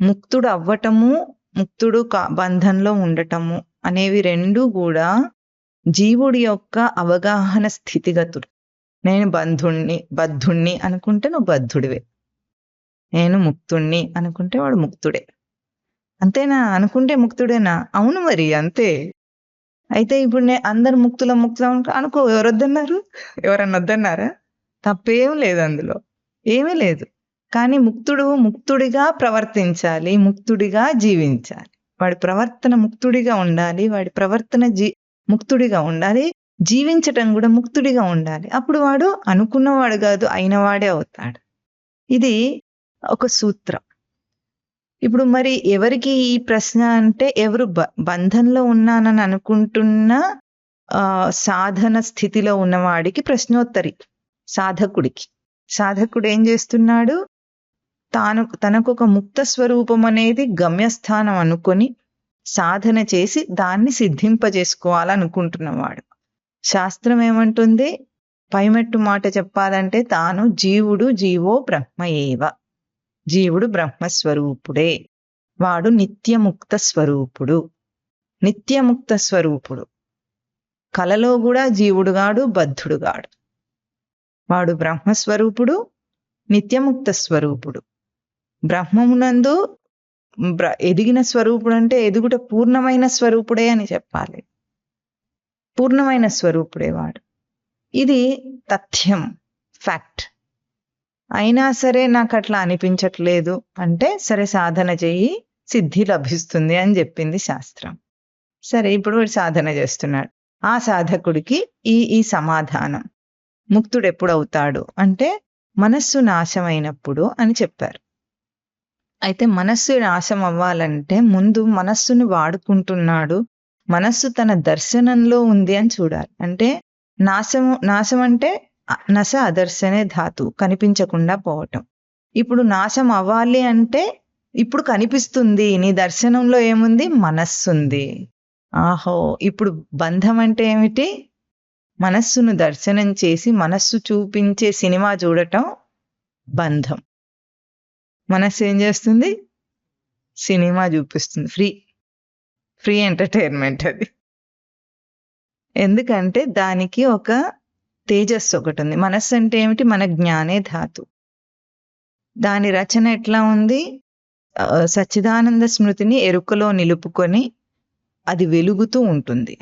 ముక్తుడు అవ్వటము ముక్తుడు కా- బంధంలో ఉండటము అనేవి రెండు కూడా జీవుడి యొక్క అవగాహన స్థితిగతులు. నేను బంధుణ్ణి బద్ధుణ్ణి అనుకుంటే నువ్వు బద్ధుడివే. నేను ముక్తుణ్ణి అనుకుంటే వాడు ముక్తుడే. అంతేనా? అనుకుంటే ముక్తుడేనా? అవును మరి అంతే. అయితే ఇప్పుడు నేను అందరు ముక్తుల ముక్తుల అనుకో ఎవరొద్దన్నారు? ఎవరన్నా వద్దన్నారా? తప్పేం లేదు అందులో. ఏమీ లేదు. కానీ ముక్తుడు ముక్తుడిగా ప్రవర్తించాలి ముక్తుడిగా జీవించాలి. వాడి ప్రవర్తన ముక్తుడిగా ఉండాలి వాడి ప్రవర్తన జీ ముక్తుడిగా ఉండాలి జీవించటం కూడా ముక్తుడిగా ఉండాలి. అప్పుడు వాడు అనుకున్నవాడు కాదు అయినవాడే అవుతాడు. ఇది ఒక సూత్రం. ఇప్పుడు మరి ఎవరికి ఈ ప్రశ్న అంటే ఎవరు బ- బంధంలో ఉన్నానని అనుకుంటున్న ఆ, సాధన స్థితిలో ఉన్నవాడికి ప్రశ్నోత్తరి సాధకుడికి. సాధకుడు ఏం చేస్తున్నాడు? తాను తనకు ఒక ముక్త స్వరూపం అనేది గమ్యస్థానం అనుకొని సాధన చేసి దాన్ని సిద్ధింపజేసుకోవాలనుకుంటున్నవాడు శాస్త్రం ఏమంటుంది పైమెట్టు మాట చెప్పాలంటే తాను జీవుడు జీవో బ్రహ్మ ఏవ. జీవుడు బ్రహ్మస్వరూపుడే. వాడు నిత్యముక్త స్వరూపుడు. నిత్యముక్త స్వరూపుడు. కలలో కూడా జీవుడుగాడు బద్ధుడుగాడు వాడు బ్రహ్మస్వరూపుడు నిత్యముక్త స్వరూపుడు. బ్రహ్మమునందు ఎదిగిన స్వరూపుడు అంటే ఎదుగుట పూర్ణమైన స్వరూపుడే అని చెప్పాలి. పూర్ణమైన స్వరూపుడే వాడు. ఇది తథ్యం ఫ్యాక్ట్. అయినా సరే నాకు అట్లా అనిపించట్లేదు అంటే సరే సాధన చేయి సిద్ధి లభిస్తుంది అని చెప్పింది శాస్త్రం. సరే ఇప్పుడు వాడు సాధన చేస్తున్నాడు. ఆ సాధకుడికి ఈ ఈ సమాధానం. ముక్తుడు ఎప్పుడు అవుతాడు అంటే మనస్సు నాశమైనప్పుడు అని చెప్పారు. అయితే మనస్సు నాశం అవ్వాలంటే ముందు మనస్సును వాడుకుంటున్నాడు. మనస్సు తన దర్శనంలో ఉంది అని చూడాలి. అంటే నాశము నాశం అంటే నశ అదర్శనే ధాతు కనిపించకుండా పోవటం. ఇప్పుడు నాశం అవ్వాలి అంటే ఇప్పుడు కనిపిస్తుంది నీ దర్శనంలో ఏముంది? మనస్సుంది. ఆహో ఇప్పుడు బంధం అంటే ఏమిటి? మనస్సును దర్శనం చేసి మనస్సు చూపించే సినిమా చూడటం బంధం. మనస్సు ఏం చేస్తుంది? సినిమా చూపిస్తుంది. ఫ్రీ ఫ్రీ ఎంటర్టైన్మెంట్ అది. ఎందుకంటే దానికి ఒక తేజస్సు ఒకటి ఉంది. మనస్సు అంటే ఏమిటి? మన జ్ఞానే ధాతు. దాని రచన ఎట్లా ఉంది? సచ్చిదానంద స్మృతిని ఎరుకలో నిలుపుకొని అది వెలుగుతూ ఉంటుంది.